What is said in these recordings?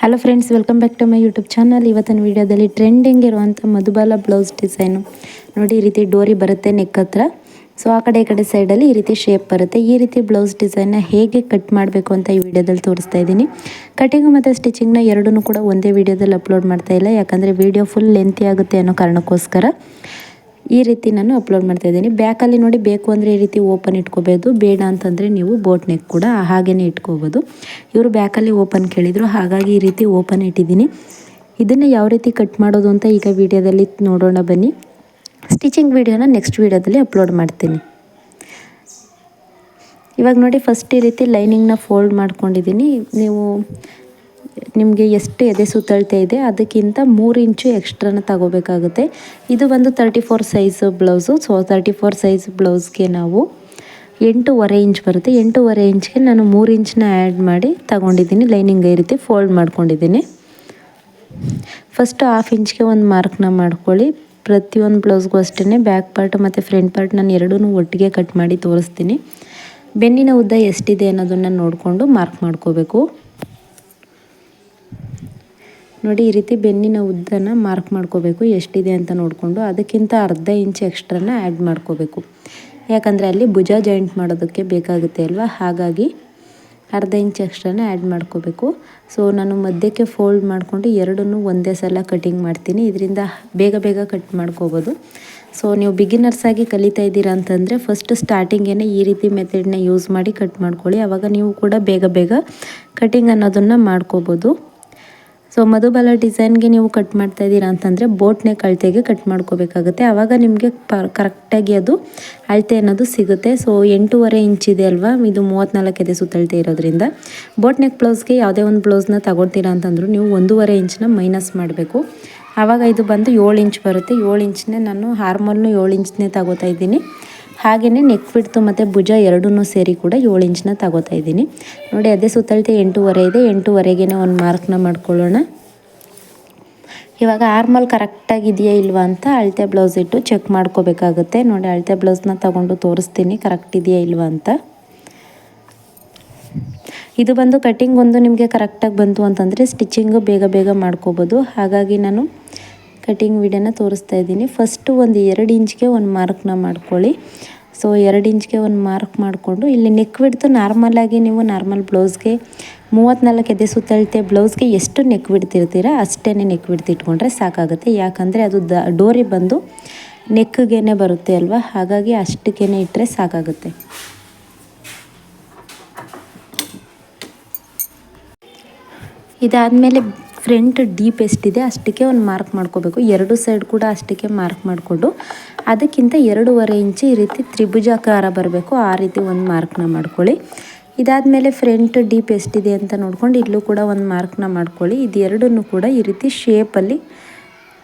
Hello friends welcome back to my YouTube channel ಇವತ್ತಿನ ವೀಡಿಯೋದಲ್ಲಿ trending ಇರುವಂಥ ಮಧುಬಾಲ ಬ್ಲೌಸ್ ಡಿಸೈನು ನೋಡಿ, ಈ ರೀತಿ ಡೋರಿ ಬರುತ್ತೆ ನೆಕ್ ಹತ್ರ. ಸೊ ಆ ಕಡೆ ಈ ಕಡೆ ಸೈಡಲ್ಲಿ ಈ ರೀತಿ ಶೇಪ್ ಬರುತ್ತೆ. ಈ ರೀತಿ ಬ್ಲೌಸ್ ಡಿಸೈನ್ನ ಹೇಗೆ ಕಟ್ ಮಾಡಬೇಕು ಅಂತ ಈ ವಿಡಿಯೋದಲ್ಲಿ ತೋರಿಸ್ತಾ ಇದ್ದೀನಿ. ಕಟಿಂಗು ಮತ್ತು ಸ್ಟಿಚಿಂಗ್ನ ಎರಡೂ ಕೂಡ ಒಂದೇ ವಿಡಿಯೋದಲ್ಲಿ ಅಪ್ಲೋಡ್ ಮಾಡ್ತಾ ಇಲ್ಲ. ಯಾಕಂದರೆ ವಿಡಿಯೋ ಫುಲ್ ಲೆಂತಿ ಆಗುತ್ತೆ ಅನ್ನೋ ಕಾರಣಕ್ಕೋಸ್ಕರ. ಈ ರೀತಿ ನಾನು ಅಪ್ಲೋಡ್ ಮಾಡ್ತಾ ಇದ್ದೀನಿ. ಬ್ಯಾಕಲ್ಲಿ ನೋಡಿ ಬೇಕು ಅಂದರೆ ಈ ರೀತಿ ಓಪನ್ ಇಟ್ಕೋಬೋದು. ಬೇಡ ಅಂತಂದರೆ ನೀವು ಬೋಟ್ ನೆಕ್ ಕೂಡ ಹಾಗೇ ಇಟ್ಕೋಬೋದು. ಇವರು ಬ್ಯಾಕಲ್ಲಿ ಓಪನ್ ಕೇಳಿದರು. ಹಾಗಾಗಿ ಈ ರೀತಿ ಓಪನ್ ಇಟ್ಟಿದ್ದೀನಿ. ಇದನ್ನು ಯಾವ ರೀತಿ ಕಟ್ ಮಾಡೋದು ಅಂತ ಈಗ ವಿಡಿಯೋದಲ್ಲಿ ನೋಡೋಣ ಬನ್ನಿ. ಸ್ಟಿಚಿಂಗ್ ವಿಡಿಯೋನ ನೆಕ್ಸ್ಟ್ ವಿಡಿಯೋದಲ್ಲಿ ಅಪ್ಲೋಡ್ ಮಾಡ್ತೀನಿ. ಇವಾಗ ನೋಡಿ ಫಸ್ಟ್ ಈ ರೀತಿ ಲೈನಿಂಗ್ನ ಫೋಲ್ಡ್ ಮಾಡ್ಕೊಂಡಿದ್ದೀನಿ. ನೀವು ನಿಮಗೆ ಎಷ್ಟು ಎದೆ ಸುತ್ತಳತೆ ಇದೆ, ಅದಕ್ಕಿಂತ ಮೂರು ಇಂಚು ಎಕ್ಸ್ಟ್ರಾನ ತಗೋಬೇಕಾಗುತ್ತೆ. ಇದು ಒಂದು thirty four size blouse so thirty four size ಬ್ಲೌಸ್ಗೆ ನಾವು ಎಂಟೂವರೆ ಇಂಚ್ ಬರುತ್ತೆ. ಎಂಟೂವರೆ ಇಂಚ್ಗೆ ನಾನು ಮೂರು ಇಂಚನ್ನ ಆ್ಯಡ್ ಮಾಡಿ ತಗೊಂಡಿದ್ದೀನಿ. ಲೈನಿಂಗ್ ಈ ರೀತಿ ಫೋಲ್ಡ್ ಮಾಡ್ಕೊಂಡಿದ್ದೀನಿ. ಫಸ್ಟು ಹಾಫ್ ಇಂಚ್ಗೆ ಒಂದು ಮಾರ್ಕ್ನ ಮಾಡ್ಕೊಳ್ಳಿ. ಪ್ರತಿಯೊಂದು ಬ್ಲೌಸ್ಗೂ ಅಷ್ಟೇ ಬ್ಯಾಕ್ ಪಾರ್ಟ್ ಮತ್ತು ಫ್ರಂಟ್ ಪಾರ್ಟ್ ನಾನು ಎರಡೂ ಒಟ್ಟಿಗೆ ಕಟ್ ಮಾಡಿ ತೋರಿಸ್ತೀನಿ. ಬೆನ್ನಿನ ಉದ್ದ ಎಷ್ಟಿದೆ ಅನ್ನೋದನ್ನು ನೋಡಿಕೊಂಡು ಮಾರ್ಕ್ ಮಾಡ್ಕೋಬೇಕು. ನೋಡಿ, ಈ ರೀತಿ ಬೆನ್ನಿನ ಉದ್ದನ ಮಾರ್ಕ್ ಮಾಡ್ಕೋಬೇಕು. ಎಷ್ಟಿದೆ ಅಂತ ನೋಡಿಕೊಂಡು ಅದಕ್ಕಿಂತ ಅರ್ಧ ಇಂಚ್ ಎಕ್ಸ್ಟ್ರಾನ ಆ್ಯಡ್ ಮಾಡ್ಕೋಬೇಕು. ಯಾಕಂದರೆ ಅಲ್ಲಿ ಭುಜ ಜಾಯಿಂಟ್ ಮಾಡೋದಕ್ಕೆ ಬೇಕಾಗುತ್ತೆ ಅಲ್ವಾ? ಹಾಗಾಗಿ ಅರ್ಧ ಇಂಚ್ ಎಕ್ಸ್ಟ್ರಾನ ಆ್ಯಡ್ ಮಾಡ್ಕೋಬೇಕು. ಸೊ ನಾನು ಮಧ್ಯಕ್ಕೆ ಫೋಲ್ಡ್ ಮಾಡಿಕೊಂಡು ಎರಡನ್ನೂ ಒಂದೇ ಸಲ ಕಟಿಂಗ್ ಮಾಡ್ತೀನಿ. ಇದರಿಂದ ಬೇಗ ಬೇಗ ಕಟ್ ಮಾಡ್ಕೋಬೋದು. ಸೊ ನೀವು ಬಿಗಿನರ್ಸ್ ಆಗಿ ಕಲಿತಾ ಇದ್ದೀರಾ ಅಂತಂದರೆ ಫಸ್ಟ್ ಸ್ಟಾರ್ಟಿಂಗೇನೆ ಈ ರೀತಿ ಮೆಥಡ್ನ ಯೂಸ್ ಮಾಡಿ ಕಟ್ ಮಾಡ್ಕೊಳ್ಳಿ. ಅವಾಗ ನೀವು ಕೂಡ ಬೇಗ ಬೇಗ ಕಟಿಂಗ್ ಅನ್ನೋದನ್ನು ಮಾಡ್ಕೋಬೋದು. ಸೊ ಮಧುಬಾಲ ಡಿಸೈನ್ಗೆ ನೀವು ಕಟ್ ಮಾಡ್ತಾ ಇದ್ದೀರಾ ಅಂತಂದರೆ ಬೋಟ್ನೆ ಅಳತೆಗೆ ಕಟ್ ಮಾಡ್ಕೋಬೇಕಾಗುತ್ತೆ. ಆವಾಗ ನಿಮಗೆ ಕರೆಕ್ಟಾಗಿ ಅದು ಅಳತೆ ಅನ್ನೋದು ಸಿಗುತ್ತೆ. ಸೊ ಎಂಟೂವರೆ ಇದೆ ಅಲ್ವಾ? ಇದು ಮೂವತ್ತ್ನಾಲ್ಕು ಇದೆ ಸುತ್ತಳತೆ ಇರೋದ್ರಿಂದ. ಬೋಟ್ ನೆಕ್ ಬ್ಲೌಸ್ಗೆ ಯಾವುದೇ ಒಂದು ಬ್ಲೌಸ್ನ ತಗೊಳ್ತೀರಾ ಅಂತಂದರೂ ನೀವು ಒಂದೂವರೆ ಇಂಚನ್ನ ಮೈನಸ್ ಮಾಡಬೇಕು. ಆವಾಗ ಇದು ಬಂದು ಏಳು ಇಂಚ್ ಬರುತ್ತೆ. ಏಳು ಇಂಚನ್ನೇ ನಾನು ಹಾರ್ಮೋನು ಏಳು ಇಂಚ್ನೇ ತಗೋತಾ ಇದ್ದೀನಿ. ಹಾಗೆಯೇ ನೆಕ್ ಫಿಡ್ತು ಮತ್ತು ಭುಜ ಎರಡೂ ಸೇರಿ ಕೂಡ ಏಳು ಇಂಚನ್ನ ತಗೋತಾ ಇದ್ದೀನಿ. ನೋಡಿ ಅದೇ ಸುತ್ತಳತೆ ಎಂಟೂವರೆ ಇದೆ. ಎಂಟೂವರೆಗೆ ಒಂದು ಮಾರ್ಕ್ನ ಮಾಡ್ಕೊಳ್ಳೋಣ. ಇವಾಗ ಆರ್ಮಲ್ ಕರೆಕ್ಟಾಗಿದೆಯಾ ಇಲ್ವಾ ಅಂತ ಅಳತೆ ಬ್ಲೌಸ್ ಇಟ್ಟು ಚೆಕ್ ಮಾಡ್ಕೋಬೇಕಾಗುತ್ತೆ. ನೋಡಿ ಅಳತೆ ಬ್ಲೌಸ್ನ ತಗೊಂಡು ತೋರಿಸ್ತೀನಿ. ಕರೆಕ್ಟ್ ಇದೆಯಾ ಇಲ್ವಾ ಅಂತ. ಇದು ಬಂದು ಕಟ್ಟಿಂಗ್ ಒಂದು ನಿಮಗೆ ಕರೆಕ್ಟಾಗಿ ಬಂತು ಅಂತಂದರೆ ಸ್ಟಿಚಿಂಗು ಬೇಗ ಬೇಗ ಮಾಡ್ಕೋಬೋದು. ಹಾಗಾಗಿ ನಾನು ಕಟಿಂಗ್ ವಿಡಿಯೋನ ತೋರಿಸ್ತಾ ಇದ್ದೀನಿ. ಫಸ್ಟು ಒಂದು ಎರಡು ಇಂಚ್ಗೆ ಒಂದು ಮಾರ್ಕ್ನ ಮಾಡ್ಕೊಳ್ಳಿ. ಸೊ ಎರಡು ಇಂಚ್ಗೆ ಒಂದು ಮಾರ್ಕ್ ಮಾಡಿಕೊಂಡು, ಇಲ್ಲಿ ನೆಕ್ ಬಿಡ್ತು ನಾರ್ಮಲಾಗಿ ನೀವು ನಾರ್ಮಲ್ ಬ್ಲೌಸ್ಗೆ ಮೂವತ್ತ್ನಾಲ್ಕು ಎದೆ ಸುತ್ತಳತೆ ಬ್ಲೌಸ್ಗೆ ಎಷ್ಟು ನೆಕ್ ಬಿಡ್ತಿರ್ತೀರ ಅಷ್ಟೇ ನೆಕ್ ಬಿಡ್ತಿಟ್ಕೊಂಡ್ರೆ ಸಾಕಾಗುತ್ತೆ. ಯಾಕಂದರೆ ಅದು ದ, ಡೋರಿ ಬಂದು ನೆಕ್ಗೇನೆ ಬರುತ್ತೆ ಅಲ್ವಾ? ಹಾಗಾಗಿ ಅಷ್ಟಕ್ಕೇ ಇಟ್ಟರೆ ಸಾಕಾಗುತ್ತೆ. ಇದಾದಮೇಲೆ ಫ್ರಂಟ್ ಡೀಪ್ ಎಷ್ಟಿದೆ ಅಷ್ಟಕ್ಕೆ ಒಂದು ಮಾರ್ಕ್ ಮಾಡ್ಕೋಬೇಕು. ಎರಡು ಸೈಡ್ ಕೂಡ ಅಷ್ಟಕ್ಕೆ ಮಾರ್ಕ್ ಮಾಡಿಕೊಂಡು, ಅದಕ್ಕಿಂತ ಎರಡೂವರೆ ಇಂಚು ಈ ರೀತಿ ತ್ರಿಭುಜಾಕಾರ ಬರಬೇಕು, ಆ ರೀತಿ ಒಂದು ಮಾರ್ಕ್ನ ಮಾಡ್ಕೊಳ್ಳಿ. ಇದಾದಮೇಲೆ ಫ್ರಂಟ್ ಡೀಪ್ ಎಷ್ಟಿದೆ ಅಂತ ನೋಡ್ಕೊಂಡು ಇಲ್ಲೂ ಕೂಡ ಒಂದು ಮಾರ್ಕ್ನ ಮಾಡ್ಕೊಳ್ಳಿ. ಇದು ಕೂಡ ಈ ರೀತಿ ಶೇಪಲ್ಲಿ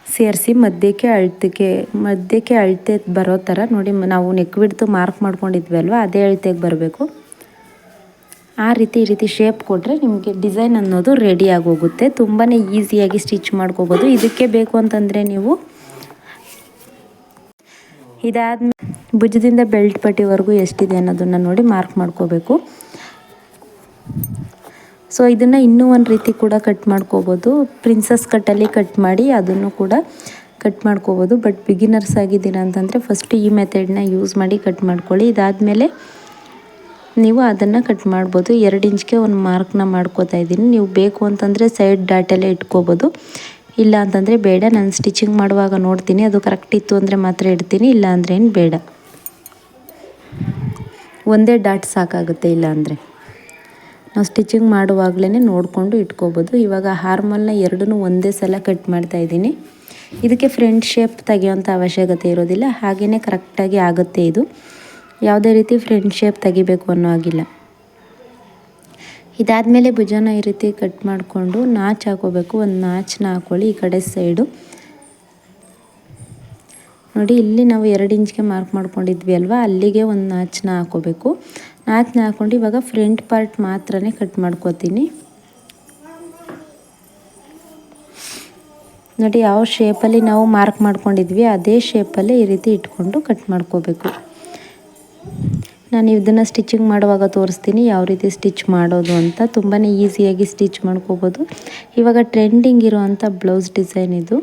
ಸೇರಿಸಿ, ಮಧ್ಯಕ್ಕೆ ಅಳತೆಗೆ ಮಧ್ಯಕ್ಕೆ ಅಳತೆ ಬರೋ ಥರ ನೋಡಿ, ನಾವು ನೆಕ್ ಬಿಡ್ತು ಮಾರ್ಕ್ ಮಾಡ್ಕೊಂಡಿದ್ವಿ ಅಲ್ವಾ ಅದೇ ಅಳತೆಗೆ ಬರಬೇಕು. ಆ ರೀತಿ ಈ ರೀತಿ ಶೇಪ್ ಕೊಟ್ಟರೆ ನಿಮಗೆ ಡಿಸೈನ್ ಅನ್ನೋದು ರೆಡಿ ಆಗೋಗುತ್ತೆ ತುಂಬಾ ಈಸಿಯಾಗಿ ಸ್ಟಿಚ್ ಮಾಡ್ಕೋಬೋದು. ಇದಕ್ಕೆ ಬೇಕು ಅಂತಂದರೆ ನೀವು ಇದಾದ್ಮೇಲೆ ಭುಜದಿಂದ ಬೆಲ್ಟ್ ಪಟ್ಟಿವರೆಗೂ ಎಷ್ಟಿದೆ ಅನ್ನೋದನ್ನು ನೋಡಿ ಮಾರ್ಕ್ ಮಾಡ್ಕೋಬೇಕು. ಸೊ ಇದನ್ನು ಇನ್ನೂ ಒಂದು ರೀತಿ ಕೂಡ ಕಟ್ ಮಾಡ್ಕೋಬೋದು. ಪ್ರಿನ್ಸಸ್ ಕಟ್ಟಲ್ಲಿ ಕಟ್ ಮಾಡಿ ಅದನ್ನು ಕೂಡ ಕಟ್ ಮಾಡ್ಕೋಬೋದು. ಬಟ್ ಬಿಗಿನರ್ಸ್ ಆಗಿದ್ದೀರಾ ಅಂತಂದರೆ ಫಸ್ಟ್ ಈ ಮೆಥಡ್ನ ಯೂಸ್ ಮಾಡಿ ಕಟ್ ಮಾಡ್ಕೊಳ್ಳಿ. ಇದಾದಮೇಲೆ ನೀವು ಅದನ್ನು ಕಟ್ ಮಾಡ್ಬೋದು. ಎರಡು ಇಂಚ್ಗೆ ಒಂದು ಮಾರ್ಕ್ನ ಮಾಡ್ಕೋತಾ ಇದ್ದೀನಿ. ನೀವು ಬೇಕು ಅಂತಂದರೆ ಸೈಡ್ ಡಾಟಲ್ಲೇ ಇಟ್ಕೋಬೋದು. ಇಲ್ಲ ಅಂತಂದರೆ ಬೇಡ. ನಾನು ಸ್ಟಿಚಿಂಗ್ ಮಾಡುವಾಗ ನೋಡ್ತೀನಿ. ಅದು ಕರೆಕ್ಟ್ ಇತ್ತು ಅಂದರೆ ಮಾತ್ರ ಇಡ್ತೀನಿ. ಇಲ್ಲ ಅಂದರೆ ಏನು ಬೇಡ. ಒಂದೇ ಡಾಟ್ ಸಾಕಾಗುತ್ತೆ ಇಲ್ಲ ಅಂದರೆ. ನಾವು ಸ್ಟಿಚಿಂಗ್ ಮಾಡುವಾಗಲೇ ನೋಡಿಕೊಂಡು ಇಟ್ಕೋಬೋದು. ಇವಾಗ ಹಾರ್ಮಲ್ನ ಎರಡೂ ಒಂದೇ ಸಲ ಕಟ್ ಮಾಡ್ತಾ ಇದ್ದೀನಿ. ಇದಕ್ಕೆ ಫ್ರಂಟ್ ಶೇಪ್ ತೆಗೆಯುವಂಥ ಅವಶ್ಯಕತೆ ಇರೋದಿಲ್ಲ. ಹಾಗೆಯೇ ಕರೆಕ್ಟಾಗಿ ಆಗುತ್ತೆ ಇದು. ಯಾವುದೇ ರೀತಿ ಫ್ರೆಂಡ್ ಶೇಪ್ ತೆಗಿಬೇಕು ಅನ್ನೋ ಆಗಿಲ್ಲ ಇದಾದಮೇಲೆ ಭುಜನ ಈ ರೀತಿ ಕಟ್ ಮಾಡಿಕೊಂಡು ನಾಚ್ ಹಾಕೋಬೇಕು. ಒಂದು ನಾಚನ್ನ ಹಾಕ್ಕೊಳ್ಳಿ ಈ ಕಡೆ ಸೈಡು ನೋಡಿ, ಇಲ್ಲಿ ನಾವು ಎರಡು ಇಂಚ್ಗೆ ಮಾರ್ಕ್ ಮಾಡ್ಕೊಂಡಿದ್ವಿ ಅಲ್ವಾ? ಅಲ್ಲಿಗೆ ಒಂದು ನಾಚನ್ನ ಹಾಕೋಬೇಕು. ನಾಚನ್ನ ಹಾಕ್ಕೊಂಡು ಇವಾಗ ಫ್ರಂಟ್ ಪಾರ್ಟ್ ಮಾತ್ರನೇ ಕಟ್ ಮಾಡ್ಕೋತೀನಿ. ನೋಡಿ, ಯಾವ ಶೇಪಲ್ಲಿ ನಾವು ಮಾರ್ಕ್ ಮಾಡ್ಕೊಂಡಿದ್ವಿ, ಅದೇ ಶೇಪಲ್ಲೇ ಈ ರೀತಿ ಇಟ್ಕೊಂಡು ಕಟ್ ಮಾಡ್ಕೋಬೇಕು. ನಾನು ಇದನ್ನು ಸ್ಟಿಚಿಂಗ್ ಮಾಡುವಾಗ ತೋರಿಸ್ತೀನಿ ಯಾವ ರೀತಿ ಸ್ಟಿಚ್ ಮಾಡೋದು ಅಂತ. ತುಂಬಾ ಈಸಿಯಾಗಿ ಸ್ಟಿಚ್ ಮಾಡ್ಕೋಬೋದು. ಇವಾಗ ಟ್ರೆಂಡಿಂಗ್ ಇರೋವಂಥ ಬ್ಲೌಸ್ ಡಿಸೈನ್ ಇದು.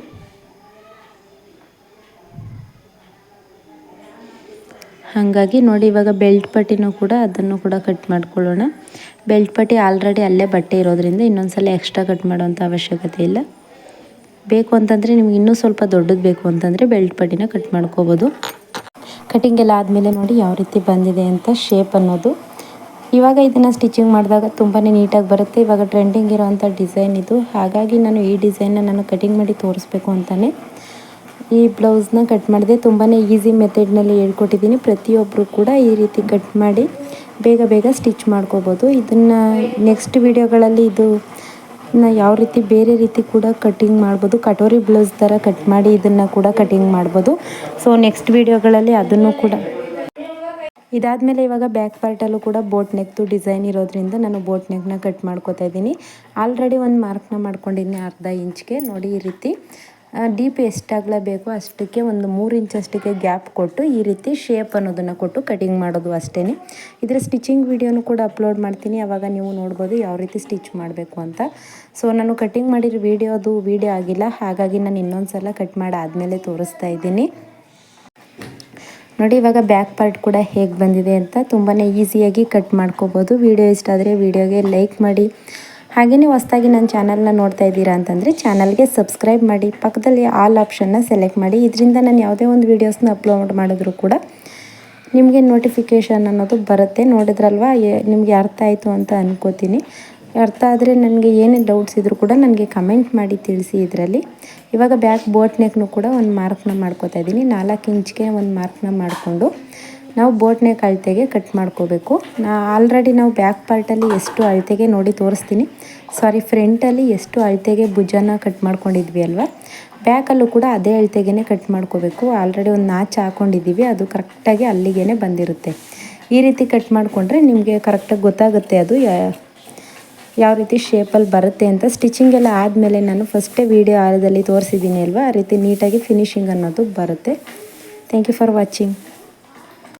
ಹಾಗಾಗಿ ನೋಡಿ ಇವಾಗ ಬೆಲ್ಟ್ ಪಟ್ಟಿನೂ ಕೂಡ ಅದನ್ನು ಕೂಡ ಕಟ್ ಮಾಡ್ಕೊಳ್ಳೋಣ. ಬೆಲ್ಟ್ ಪಟ್ಟಿ ಆಲ್ರೆಡಿ ಅಲ್ಲೇ ಬಟ್ಟೆ ಇರೋದ್ರಿಂದ ಇನ್ನೊಂದು ಸಲ ಎಕ್ಸ್ಟ್ರಾ ಕಟ್ ಮಾಡೋವಂಥ ಅವಶ್ಯಕತೆ ಇಲ್ಲ. ಬೇಕು ಅಂತಂದರೆ ನಿಮ್ಗೆ ಇನ್ನೂ ಸ್ವಲ್ಪ ದೊಡ್ಡದು ಬೇಕು ಅಂತಂದರೆ ಬೆಲ್ಟ್ ಪಟ್ಟಿನ ಕಟ್ ಮಾಡ್ಕೋಬೋದು. ಕಟಿಂಗ್ ಎಲ್ಲ ಆದಮೇಲೆ ನೋಡಿ ಯಾವ ರೀತಿ ಬಂದಿದೆ ಅಂತ ಶೇಪ್ ಅನ್ನೋದು. ಇವಾಗ ಇದನ್ನು ಸ್ಟಿಚಿಂಗ್ ಮಾಡಿದಾಗ ತುಂಬಾ ನೀಟಾಗಿ ಬರುತ್ತೆ. ಇವಾಗ ಟ್ರೆಂಡಿಂಗ್ ಇರೋವಂಥ ಡಿಸೈನ್ ಇದು. ಹಾಗಾಗಿ ನಾನು ಈ ಡಿಸೈನ್ನ ನಾನು ಕಟಿಂಗ್ ಮಾಡಿ ತೋರಿಸ್ಬೇಕು ಅಂತಲೇ ಈ ಬ್ಲೌಸ್ನ ಕಟ್ ಮಾಡಿದೆ ತುಂಬಾ ಈಸಿ ಮೆಥಡ್ನಲ್ಲಿ ಹೇಳ್ಕೊಟ್ಟಿದ್ದೀನಿ. ಪ್ರತಿಯೊಬ್ಬರು ಕೂಡ ಈ ರೀತಿ ಕಟ್ ಮಾಡಿ ಬೇಗ ಬೇಗ ಸ್ಟಿಚ್ ಮಾಡ್ಕೋಬೋದು. ಇದನ್ನು ನೆಕ್ಸ್ಟ್ ವಿಡಿಯೋಗಳಲ್ಲಿ ಇದು ಯಾವ ರೀತಿ ಬೇರೆ ರೀತಿ ಕೂಡ ಕಟ್ಟಿಂಗ್ ಮಾಡ್ಬೋದು. ಕಟೋರಿ ಬ್ಲೌಸ್ ಥರ ಕಟ್ ಮಾಡಿ ಇದನ್ನು ಕೂಡ ಕಟಿಂಗ್ ಮಾಡ್ಬೋದು. ಸೊ ನೆಕ್ಸ್ಟ್ ವಿಡಿಯೋಗಳಲ್ಲಿ ಅದನ್ನು ಕೂಡ ಇದಾದಮೇಲೆ ಇವಾಗ ಬ್ಯಾಕ್ ಪಾರ್ಟಲ್ಲೂ ಕೂಡ ಬೋಟ್ ನೆಕ್ದು ಡಿಸೈನ್ ಇರೋದ್ರಿಂದ ನಾನು ಬೋಟ್ ನೆಕ್ನ ಕಟ್ ಮಾಡ್ಕೋತಾ ಇದ್ದೀನಿ. ಆಲ್ರೆಡಿ ಒಂದು ಮಾರ್ಕ್ನ ಮಾಡ್ಕೊಂಡಿದ್ದೀನಿ ಅರ್ಧ ಇಂಚ್ಗೆ ನೋಡಿ ಈ ರೀತಿ. ಡೀಪ್ ಎಷ್ಟಾಗಲೇ ಬೇಕೋ ಅಷ್ಟಕ್ಕೆ ಒಂದು ಮೂರು ಇಂಚಷ್ಟಕ್ಕೆ ಗ್ಯಾಪ್ ಕೊಟ್ಟು ಈ ರೀತಿ ಶೇಪ್ ಅನ್ನೋದನ್ನು ಕೊಟ್ಟು ಕಟಿಂಗ್ ಮಾಡೋದು ಅಷ್ಟೇ ಇದರ ಸ್ಟಿಚಿಂಗ್ ವಿಡಿಯೋನು ಕೂಡ ಅಪ್ಲೋಡ್ ಮಾಡ್ತೀನಿ. ಆವಾಗ ನೀವು ನೋಡ್ಬೋದು ಯಾವ ರೀತಿ ಸ್ಟಿಚ್ ಮಾಡಬೇಕು ಅಂತ. ಸೊ ನಾನು ಕಟಿಂಗ್ ಮಾಡಿರೋ ವಿಡಿಯೋದು ವೀಡಿಯೋ ಆಗಿಲ್ಲ. ಹಾಗಾಗಿ ನಾನು ಇನ್ನೊಂದು ಸಲ ಕಟ್ ಮಾಡಿ ಆದಮೇಲೆ ತೋರಿಸ್ತಾ ಇದ್ದೀನಿ. ನೋಡಿ, ಇವಾಗ ಬ್ಯಾಕ್ ಪಾರ್ಟ್ ಕೂಡ ಹೇಗೆ ಬಂದಿದೆ ಅಂತ ತುಂಬಾ ಈಸಿಯಾಗಿ ಕಟ್ ಮಾಡ್ಕೋಬೋದು. ವಿಡಿಯೋ ಇಷ್ಟ ಆದರೆ ವಿಡಿಯೋಗೆ ಲೈಕ್ ಮಾಡಿ. ಹಾಗೆಯೇ ಹೊಸ್ದಾಗಿ ನನ್ನ ಚಾನಲ್ನ ನೋಡ್ತಾ ಇದ್ದೀರಾ ಅಂತಂದರೆ ಚಾನಲ್ಗೆ ಸಬ್ಸ್ಕ್ರೈಬ್ ಮಾಡಿ, ಪಕ್ಕದಲ್ಲಿ ಆಲ್ ಆಪ್ಷನ್ನ ಸೆಲೆಕ್ಟ್ ಮಾಡಿ. ಇದರಿಂದ ನಾನು ಯಾವುದೇ ಒಂದು ವೀಡಿಯೋಸ್ನ ಅಪ್ಲೋಡ್ ಮಾಡಿದ್ರು ಕೂಡ ನಿಮಗೆ ನೋಟಿಫಿಕೇಷನ್ ಅನ್ನೋದು ಬರುತ್ತೆ. ನೋಡಿದ್ರಲ್ವಾ? ನಿಮಗೆ ಅರ್ಥ ಆಯಿತು ಅಂತ ಅನ್ಕೋತೀನಿ. ಅರ್ಥ ಆದರೆ ನನಗೆ ಏನೇ ಡೌಟ್ಸ್ ಇದ್ದರೂ ಕೂಡ ನನಗೆ ಕಮೆಂಟ್ ಮಾಡಿ ತಿಳಿಸಿ ಇದರಲ್ಲಿ. ಇವಾಗ ಬ್ಯಾಕ್ ಬೋಟ್ ನೆಕ್ನು ಕೂಡ ಒಂದು ಮಾರ್ಕ್ನ ಮಾಡ್ಕೋತಾ ಇದ್ದೀನಿ. ನಾಲ್ಕು ಇಂಚ್ಗೆ ಒಂದು ಮಾರ್ಕ್ನ ಮಾಡಿಕೊಂಡು. ನಾವು ಬೋಟ್ನೇಕ್ ಅಳತೆಗೆ ಕಟ್ ಮಾಡ್ಕೋಬೇಕು. ನಾ ಆಲ್ರೆಡಿ ನಾವು ಬ್ಯಾಕ್ ಪಾರ್ಟಲ್ಲಿ ಎಷ್ಟು ಅಳತೆಗೆ ನೋಡಿ ತೋರಿಸ್ತೀನಿ. ಸಾರಿ ಫ್ರಂಟಲ್ಲಿ ಎಷ್ಟು ಅಳತೆಗೆ ಭುಜನ ಕಟ್ ಮಾಡ್ಕೊಂಡಿದ್ವಿ ಅಲ್ವಾ? ಬ್ಯಾಕಲ್ಲೂ ಕೂಡ ಅದೇ ಅಳತೆಗೆ ಕಟ್ ಮಾಡ್ಕೋಬೇಕು. ಆಲ್ರೆಡಿ ಒಂದು ನಾಚ ಹಾಕ್ಕೊಂಡಿದ್ದೀವಿ ಅದು ಕರೆಕ್ಟಾಗಿ ಅಲ್ಲಿಗೆ ಬಂದಿರುತ್ತೆ. ಈ ರೀತಿ ಕಟ್ ಮಾಡಿಕೊಂಡ್ರೆ ನಿಮಗೆ ಕರೆಕ್ಟಾಗಿ ಗೊತ್ತಾಗುತ್ತೆ ಅದು. ಯಾವ ರೀತಿ ಶೇಪಲ್ಲಿ ಬರುತ್ತೆ ಅಂತ. ಸ್ಟಿಚಿಂಗ್ ಎಲ್ಲ ಆದಮೇಲೆ ನಾನು ಫಸ್ಟೇ ವೀಡಿಯೋ ಆಳದಲ್ಲಿ ತೋರಿಸಿದ್ದೀನಿ ಅಲ್ವಾ? ಆ ರೀತಿ ನೀಟಾಗಿ ಫಿನಿಶಿಂಗ್ ಅನ್ನೋದು ಬರುತ್ತೆ. Thank you for watching